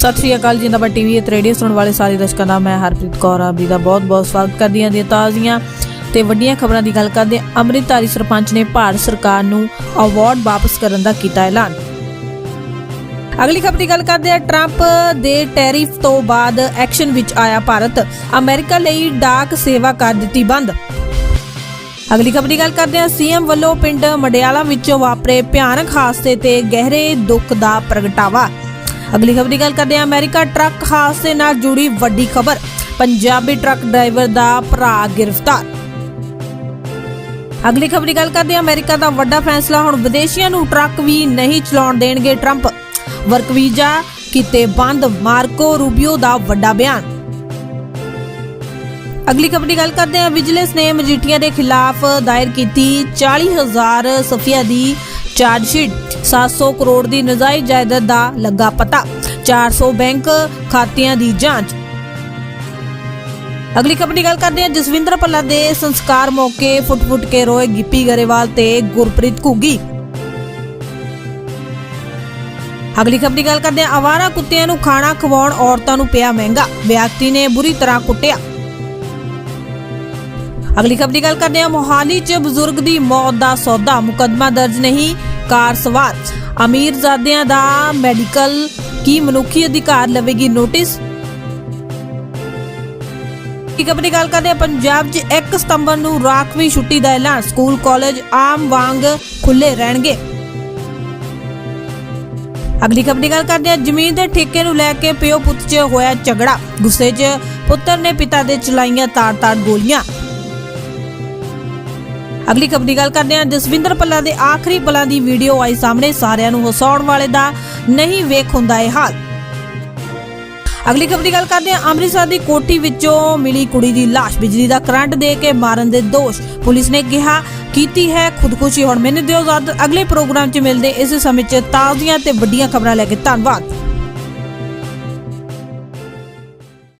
ਸਤਿ ਸ਼੍ਰੀ ਅਕਾਲ ਜਿੰਦਾਬਾਦ ਟੀਵੀ ਤੇ ਰੇਡੀਓ ਸੁਣਨ ਵਾਲੇ ਸਾਰੇ ਦਰਸ਼ਕਾਂ ਦਾ, ਮੈਂ ਹਰਪ੍ਰੀਤ ਕੌਰ ਆਪ ਜੀ ਦਾ ਬਹੁਤ-ਬਹੁਤ ਸਵਾਗਤ ਕਰਦੀ ਹਾਂ ਦੀ ਤਾਜ਼ੀਆਂ ਤੇ ਵੱਡੀਆਂ ਖਬਰਾਂ ਦੀ ਗੱਲ ਕਰਦੇ ਹਾਂ। ਅੰਮ੍ਰਿਤਧਾਰੀ ਸਰਪੰਚ ਨੇ ਭਾਰਤ ਸਰਕਾਰ ਨੂੰ ਅਵਾਰਡ ਵਾਪਸ ਕਰਨ ਦਾ ਕੀਤਾ ਐਲਾਨ। ਅਗਲੀ ਖਬਰ ਦੀ ਗੱਲ ਕਰਦੇ ਹਾਂ, ਟਰੰਪ ਦੇ ਟੈਰਿਫ ਤੋਂ ਬਾਅਦ ਐਕਸ਼ਨ ਵਿੱਚ ਆਇਆ ਭਾਰਤ। ਅਮਰੀਕਾ ਲਈ ਡਾਕ ਸੇਵਾ ਕਰ ਦਿੱਤੀ ਬੰਦ। ਅਗਲੀ ਖਬਰ ਦੀ ਗੱਲ ਕਰਦੇ ਹਾਂ, ਸੀਐਮ ਵੱਲੋਂ ਪਿੰਡ ਮਡਿਆਲਾ ਵਿੱਚੋਂ ਵਾਪਰੇ ਭਿਆਨਕ ਹਾਦਸੇ ਤੇ ਗਹਿਰੇ ਦੁੱਖ ਦਾ ਪ੍ਰਗਟਾਵਾ। ਅਗਲੀ ਖਬਰ ਦੀ ਗੱਲ ਕਰਦੇ ਹਾਂ। ਅਮਰੀਕਾ ਟਰੱਕ ਹਾਦਸੇ ਨਾਲ ਜੁੜੀ ਵੱਡੀ ਖਬਰ। ਪੰਜਾਬੀ ਟਰੱਕ ਡਰਾਈਵਰ ਦਾ ਭਰਾ ਗ੍ਰਿਫਤਾਰ। ਅਗਲੀ ਖਬਰ ਦੀ ਗੱਲ ਕਰਦੇ ਹਾਂ। ਅਮਰੀਕਾ ਦਾ ਵੱਡਾ ਫੈਸਲਾ, ਹੁਣ ਵਿਦੇਸ਼ੀਆਂ ਨੂੰ ਟਰੱਕ ਵੀ ਨਹੀਂ ਚਲਾਉਣ ਦੇਣਗੇ ਟਰੰਪ। ਵਰਕ ਵੀਜ਼ਾ ਕੀਤੇ ਬੰਦ, ਮਾਰਕੋ ਰੂਬੀਓ ਦਾ ਵੱਡਾ ਬਿਆਨ। ਅਗਲੀ ਖਬਰ ਦੀ ਗੱਲ ਕਰਦੇ ਹਾਂ। ਵਿਜੀਲੈਂਸ ਨੇ ਮਜੀਠੀਆ ਦੇ ਖਿਲਾਫ ਦਾਇਰ ਕੀਤੀ 40000 ਸਫੀਆ ਦੀ ਚਾਰਜ ਸ਼ੀਟ 700 ਕਰੋੜ ਦੀ ਨਜਾਇਜ਼ ਜਾਇਦਾਦ ਦਾ ਲੱਗਾ ਪਤਾ। 400 ਬੈਂਕ ਖਾਤਿਆਂ ਦੀ ਜਾਂਚ। ਅਗਲੀ ਖਬਰ ਦੀ ਗੱਲ ਕਰਦੇ ਹਾਂ, ਜਸਵਿੰਦਰ ਭੱਲਾ ਦੇ ਸੰਸਕਾਰ ਮੌਕੇ ਫੁੱਟ-ਫੁੱਟ ਕੇ ਰੋਏ ਗਿੱਪੀ ਗਰੇਵਾਲ ਤੇ ਗੁਰਪ੍ਰੀਤ ਘੁੱਗੀ। ਅਗਲੀ ਖਬਰ ਦੀ ਗੱਲ ਕਰਦੇ ਹਾਂ, ਆਵਾਰਾ ਕੁੱਤਿਆਂ ਨੂੰ ਖਾਣਾ ਖਵਾਉਣ ਔਰਤਾਂ ਨੂੰ ਪਿਆ ਮਹਿੰਗਾ, ਵਿਅਕਤੀ ਨੇ ਬੁਰੀ ਤਰ੍ਹਾਂ ਕੁੱਟਿਆ। ਅਗਲੀ ਖਬਰ ਦੀ ਗੱਲ ਕਰਦੇ ਹਾਂ, ਮੋਹਾਲੀ 'ਚ ਬਜ਼ੁਰਗ ਦੀ ਮੌਤ ਦਾ ਸੌਦਾ ਮੁਕੱਦਮਾ ਦਰਜ ਨਹੀਂ ਕਾਰ ਸਵਾਰ ਅਮੀਰਜ਼ਾਦਿਆਂ ਦਾ ਮੈਡੀਕਲ ਕੀ ਮਨੁੱਖੀ ਅਧਿਕਾਰ ਲਵੇਗੀ ਨੋਟਿਸ? ਕੀ ਖਬਰ ਗੱਲ ਕਰਦੇ ਪੰਜਾਬ 'ਚ 1 ਸਤੰਬਰ ਨੂੰ ਰਾਖਵੀਂ ਛੁੱਟੀ ਦਾ ਐਲਾਨ। ਸਕੂਲ, ਕਾਲਜ ਆਮ ਵਾਂਗ ਖੁੱਲੇ ਰਹਿਣਗੇ। ਅਗਲੀ ਖਬਰ ਦੀ ਗੱਲ ਕਰਦੇ ਹਾਂ, ਜ਼ਮੀਨ ਦੇ ਠੇਕੇ ਨੂੰ ਲੈ ਕੇ ਪਿਓ ਪੁੱਤ 'ਚ ਹੋਇਆ ਝਗੜਾ। ਗੁੱਸੇ 'ਚ ਪੁੱਤਰ ਨੇ ਪਿਤਾ ਦੇ ਚਲਾਈਆਂ ਤਾਰ ਤਾਰ ਗੋਲੀਆਂ। ਅਗਲੀ ਖਬਰ ਦੀ ਗੱਲ ਕਰਦੇ ਹਾਂ। ਜਸਵਿੰਦਰ ਪੱਲਾ ਦੇ ਆਖਰੀ ਪਲਾਂ ਦੀ ਵੀਡੀਓ ਆਈ ਸਾਹਮਣੇ। ਸਾਰਿਆਂ ਨੂੰ ਹਸਾਉਣ ਵਾਲੇ ਦਾ ਨਹੀਂ ਵੇਖ ਹੁੰਦਾ ਇਹ ਹਾਲ। ਅਗਲੀ ਖਬਰ ਦੀ ਗੱਲ ਕਰਦੇ ਹਾਂ। ਅੰਮ੍ਰਿਤਸਰ ਦੀ ਕੋਠੀ ਵਿੱਚੋਂ ਮਿਲੀ ਕੁੜੀ ਦੀ ਲਾਸ਼। ਬਿਜਲੀ ਦਾ ਕਰੰਟ ਦੇ ਕੇ ਮਾਰਨ ਦੇ ਦੋਸ਼। ਪੁਲਿਸ ਨੇ ਕਿਹਾ, ਕੀਤੀ ਹੈ ਖੁਦਕੁਸ਼ੀ। ਹੁਣ ਮੈਨੂੰ ਦਿਓ ਇਜਾਜ਼ਤ। ਅਗਲੇ ਪ੍ਰੋਗਰਾਮ 'ਚ ਮਿਲਦੇ ਇਸੇ ਸਮੇਂ 'ਚ ਤਾਜ਼ੀਆਂ ਤੇ ਵੱਡੀਆਂ ਖਬਰਾਂ ਲੈ ਕੇ ਧੰਨਵਾਦ।